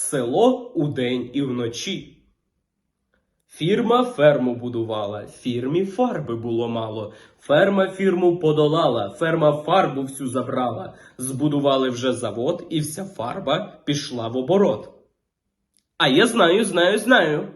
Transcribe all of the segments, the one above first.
село удень і вночі. Фірма ферму будувала, фірмі фарби було мало. Ферма фірму подолала, ферма фарбу всю забрала. Збудували вже завод, і вся фарба пішла в оборот. А я знаю, знаю, знаю,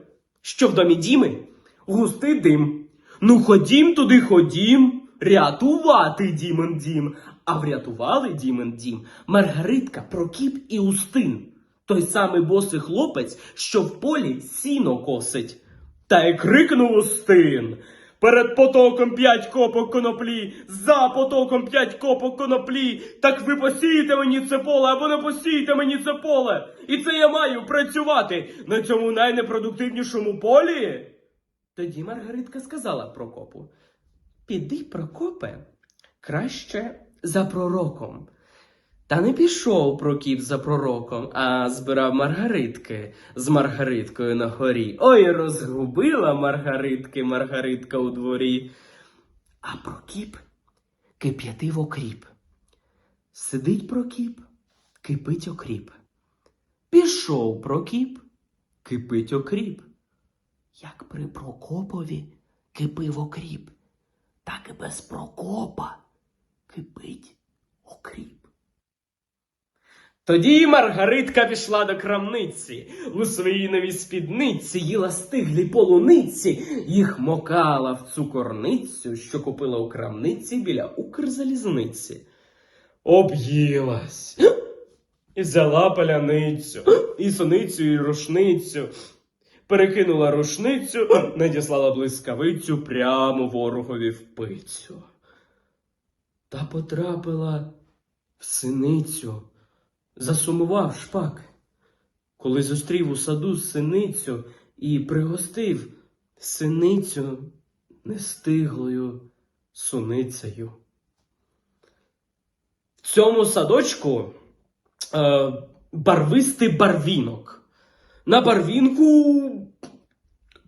що в домі Діми густий дим. Ну ходім туди, ходім, рятувати Дімен дім. А врятували Дімен дім Маргаритка, Прокіп і Устин. Той самий босий хлопець, що в полі сіно косить. Та й крикнув Устин. Перед потоком п'ять копок коноплі, за потоком п'ять копок коноплі. Так ви посієте мені це поле або не посієте мені це поле. І це я маю працювати на цьому найнепродуктивнішому полі. Тоді Маргаритка сказала Прокопу: Піди, Прокопе, краще за пророком. Та не пішов Прокіп за пророком, а збирав маргаритки з Маргариткою на горі. Ой, розгубила Маргаритки Маргаритка у дворі. А Прокіп кип'ятив окріп. Сидить Прокіп, кипить окріп. Пішов Прокіп, кипить окріп. Як при Прокопові кипив окріп, так і без Прокопа кипить окріп. Тоді Маргаритка пішла до крамниці, у своїй новій спідниці їла стиглі полуниці, їх мокала в цукорницю, що купила у крамниці біля Укрзалізниці. Об'їлась. І взяла паляницю, і суницю, і рушницю. Перекинула рушницю, надіслала блискавицю прямо ворогові в пицю. Та потрапила в синицю. Засумував шпак, коли зустрів у саду синицю і пригостив синицю нестиглою суницею. В цьому садочку е, барвистий барвінок. На барвінку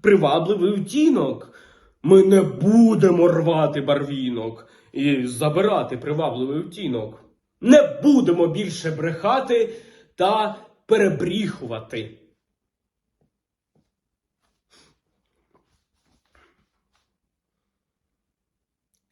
привабливий втінок. Ми не будемо рвати барвінок і забирати привабливий втінок. Не будемо більше брехати та перебріхувати.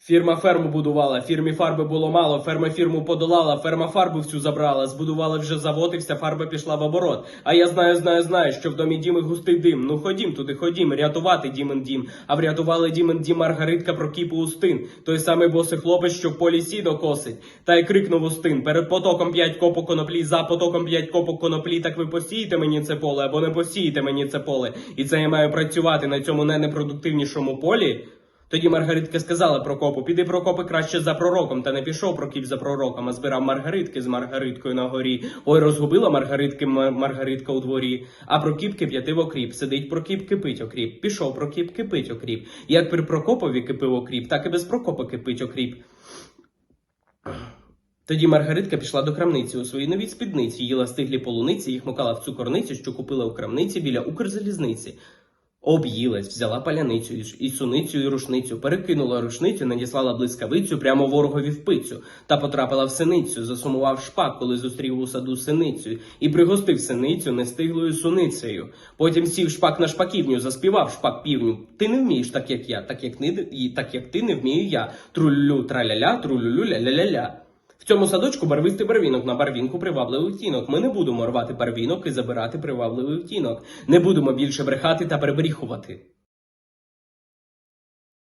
Фірма ферму будувала, фірмі фарби було мало, ферма фірму подолала, ферма фарбу всю забрала, збудували вже завод і вся фарба пішла в оборот. А я знаю, знаю, знаю, що в домі Діми густий дим. Ну ходім туди, ходім, рятувати Дімен дім. А врятували Дімен дім Маргаритка Прокіпу Устин, той самий босий хлопець, що в полі сіно косить. Та й крикнув Устин, перед потоком п'ять копок коноплі, за потоком п'ять копок коноплі, так ви посієте мені це поле, або не посієте мені це поле. І це я маю працювати на цьому не непродуктивнішому полі. Тоді Маргаритка сказала Прокопу, піди Прокопи краще за пророком, та не пішов Прокіп за пророком, а збирав Маргаритки з Маргариткою на горі. Ой, розгубила Маргаритки Маргаритка у дворі. А Прокіп кип'ятив окріп, сидить Прокіп, кипить окріп. Пішов Прокіп, кипить окріп. Як при Прокопові кипив окріп, так і без Прокопа кипить окріп. Тоді Маргаритка пішла до крамниці у своїй новій спідниці, їла стиглі полуниці, їх мокала в цукорницю, що купила у крамниці біля Укрзалізниці. Об'їлась, взяла паляницю і- суницю, і рушницю, перекинула рушницю, надіслала блискавицю прямо ворогові в пицю, та потрапила в синицю, засумував шпак, коли зустрів у саду синицю, і пригостив синицю нестиглою суницею. Потім сів шпак на шпаківню, заспівав шпак півню. Ти не вмієш так, як я, так як не так як ти не вмію я. Трулю траляля, трулюлю ля-ля-ля-ля. В цьому садочку барвистий барвінок, на барвінку привабливий втінок. Ми не будемо рвати барвінок і забирати привабливий втінок. Не будемо більше брехати та перебріхувати.